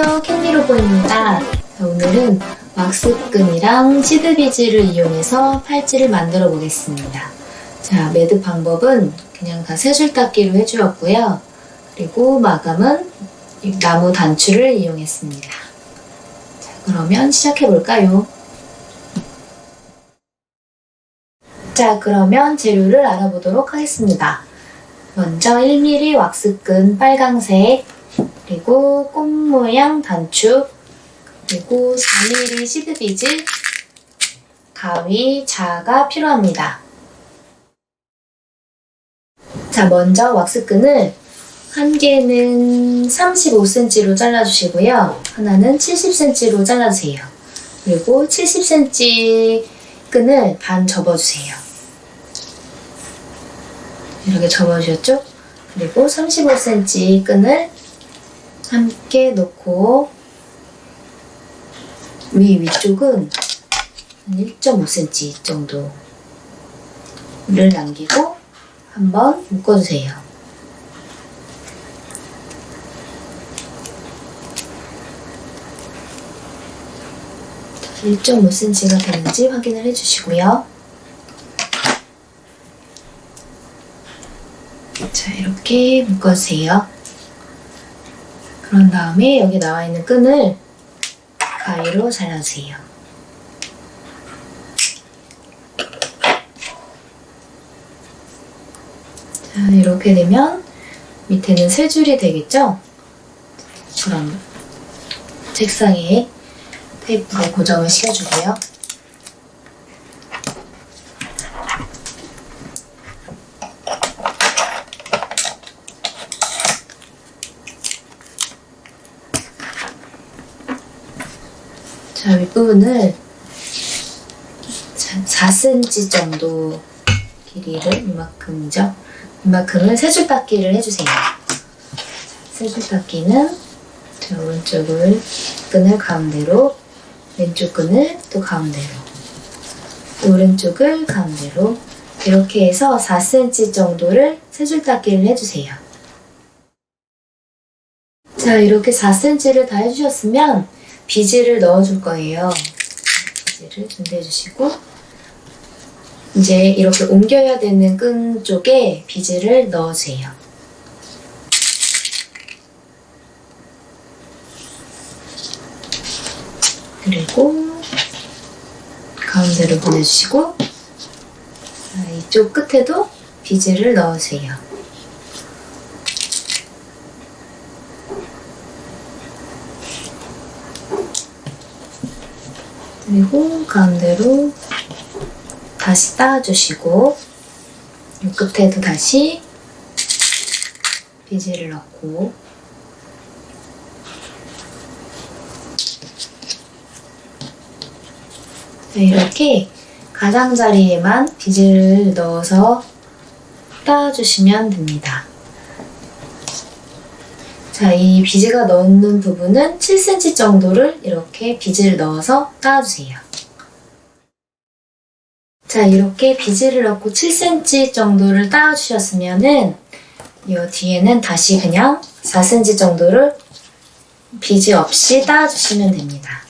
안녕하세요. 캔디로보입니다. 자, 오늘은 왁스끈이랑 시드비즈를 이용해서 팔찌를 만들어 보겠습니다. 자 매듭 방법은 그냥 다 세 줄 닦기로 해주었고요. 그리고 마감은 이 나무 단추를 이용했습니다. 자 그러면 시작해 볼까요? 자 그러면 재료를 알아보도록 하겠습니다. 먼저 1mm 왁스끈 빨강색 그리고 꽃 모양 단추, 그리고 4mm 시드비즈, 가위, 자가 필요합니다. 자, 먼저 왁스끈을 한 개는 35cm로 잘라주시고요. 하나는 70cm로 잘라주세요. 그리고 70cm 끈을 반 접어주세요. 이렇게 접어주셨죠? 그리고 35cm 끈을 함께 놓고 위 위쪽은 한 1.5cm 정도를 남기고 한번 묶어주세요. 자, 1.5cm가 되는지 확인을 해주시고요. 자, 이렇게 묶어주세요. 그런 다음에 여기 나와 있는 끈을 가위로 잘라주세요. 자, 이렇게 되면 밑에는 세 줄이 되겠죠? 그럼 책상에 테이프로 고정을 시켜주고요. 자, 윗부분을 4cm 정도 길이를 이만큼이죠. 이만큼을 세줄 닦기를 해주세요. 세줄 닦기는 자, 오른쪽을 끈을 가운데로 왼쪽 끈을 또 가운데로 또 오른쪽을 가운데로 이렇게 해서 4cm 정도를 세줄 닦기를 해주세요. 자, 이렇게 4cm를 다 해주셨으면 비즈를 넣어줄 거예요. 비즈를 준비해 주시고 이제 이렇게 옮겨야 되는 끈 쪽에 비즈를 넣으세요. 그리고 가운데로 보내주시고 자, 이쪽 끝에도 비즈를 넣으세요. 그리고 가운데로 다시 따주시고 이 끝에도 다시 비즈를 넣고 자, 이렇게 가장자리에만 비즈를 넣어서 따주시면 됩니다. 자, 이 비즈가 넣는 부분은 7cm 정도를 이렇게 비즈를 넣어서 따주세요. 자, 이렇게 비즈를 넣고 7cm 정도를 따주셨으면은 이 뒤에는 다시 그냥 4cm 정도를 비즈 없이 따주시면 됩니다.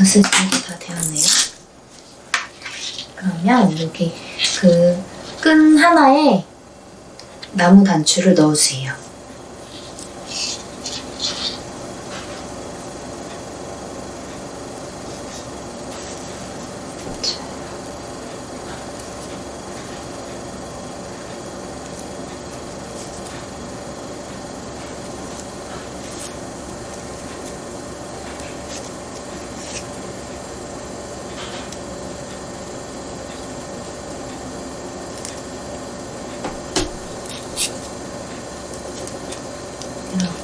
전선 세팅이 다 되었네요. 그러면 여기 그 끈 하나에 나무 단추를 넣으세요.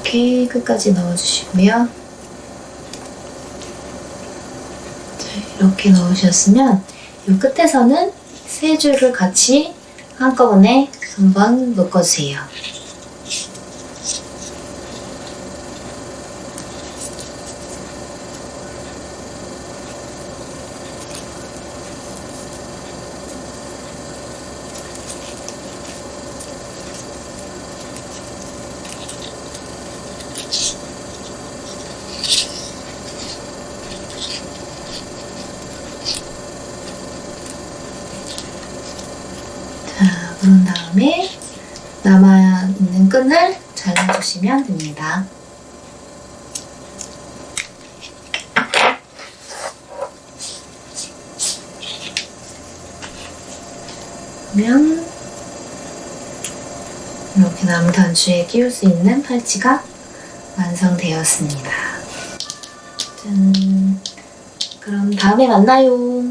이렇게 끝까지 넣어주시고요. 자, 이렇게 넣으셨으면 이 끝에서는 세 줄을 같이 한꺼번에 한번 묶어주세요. 자, 그런 다음에 남아있는 끈을 잘라주시면 됩니다. 그러면 이렇게 나무 단추에 끼울 수 있는 팔찌가 완성되었습니다. 짠. 그럼 다음에 만나요.